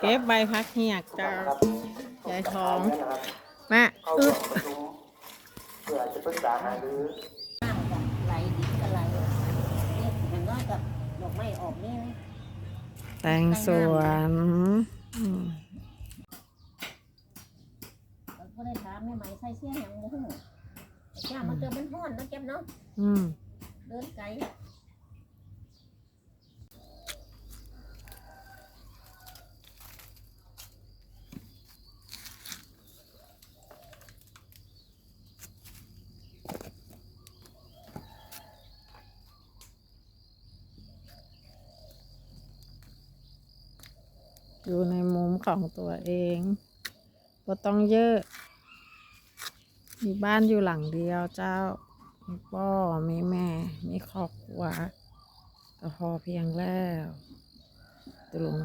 เก็บใบพักเหียกเจ้าครับยายทองนะครับแม่เข้าอึร่วดมประชุมเพื่อจะปรึกษาหารือน้ำกับไหลดินกับไหลนี่เห็นว่ากับดอกไม้ออกนี่นะแต่งสวนอืมเราก็ได้ถามไม่ไหมใส่เสี้ยนอย่างมู้ไอ้จ้ามันเจอมันห้อนนะเก็บเนาะอืมเดินไกล อยู่ในมุมของตัวเองก็ต้องเยอะ มีบ้านอยู่หลังเดียวเจ้า มีพ่อมีแม่ มีครอบครัวก็พอเพียงแล้วตุลง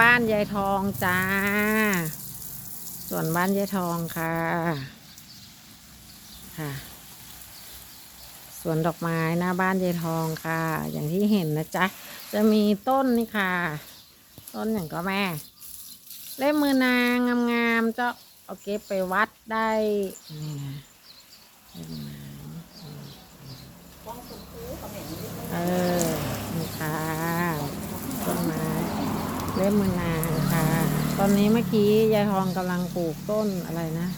บ้านยายทองจ้าสวนบ้านยายทองค่ะ ค่ะ สวนดอกไม้หน้าบ้านยายทองค่ะ อย่างที่เห็นนะจ๊ะ จะมีต้นนี่ค่ะ ต้นอย่างก็แม่ เล่มมือนางงามๆเจ้าเอาเก็บไปวัดได้นี่นะเล่มมือนาง กองสุคูเขาแม่นี่ เออ นี่ค่ะต้นไม้ เล่มมือนางค่ะ ตอนนี้เมื่อกี้ยายทองกำลังปลูกต้นอะไรนะ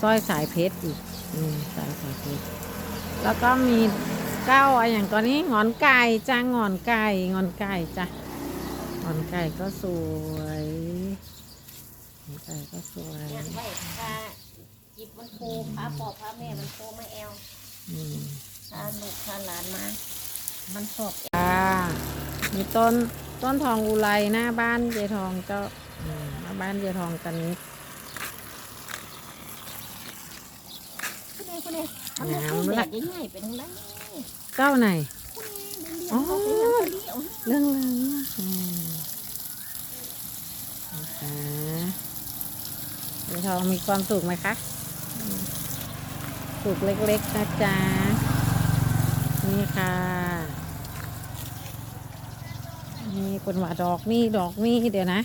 สร้อยสายเพชรอีกนี่สายสายเพชรแล้วก็มีเก้าอะไรอย่างตอนนี้งอนไก่จ้างอนไก่งอนไก่จ้ะงอนไก่ก็สวยงอนไก่ก็สวยเนี่ยไว้พาจิบมันโคพาปอบพาแม่มันโคไม่แอลอืมพาลูกพาหลานมา มันชอบค่ะมีต้น ต้นทองอุไรหน้าบ้านยายทองเจ้าอืมหน้าบ้านยายทองกันนี้คุณเอ๋คุณเอ๋ทำให้คุณแดดง่ายๆเป็นไรเก้าไหนคุณเอ๋เดียวเดียวเรื่องเรื่องอืมนะคะยายทองมีความสุขไหมคะอืมสุขเล็กๆนะจ๊ะนี่ค่ะ นี่คนว่าดอกนี่ดอกนี่เดี๋ยวนะ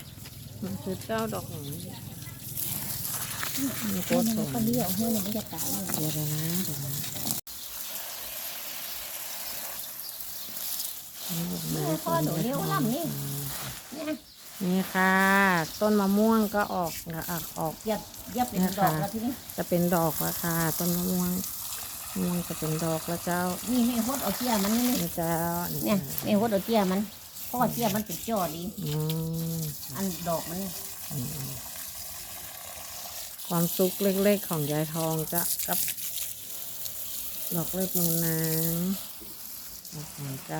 มันคือเจ้าดอกหนูนี่โคตรสวยก็เดียวเฮ้ยมันจะตายอยู่เดี๋ยวนะเดี๋ยวนะนี่พ่อหนูเลี้ยวล่ำนี่เนี่ยนี่ค่ะ ต้นมะม่วงก็ออกออกเยับเยับเป็นดอกแล้วทีนี้จะเป็นดอกแล้วค่ะ ต้นมะม่วงมะม่วงจะเป็นดอกแล้วเจ้า นี่แม่ฮดเอาเจียมันนี่เจ้า เนี่ยแม่ฮดเอาเจียมัน เพราะว่าเจียมันเป็นจอดี อืมอันดอกมันเนี่ยความสุขเล็กๆของยายทองจะกับดอกเล็บมือนางดอกหัวใจ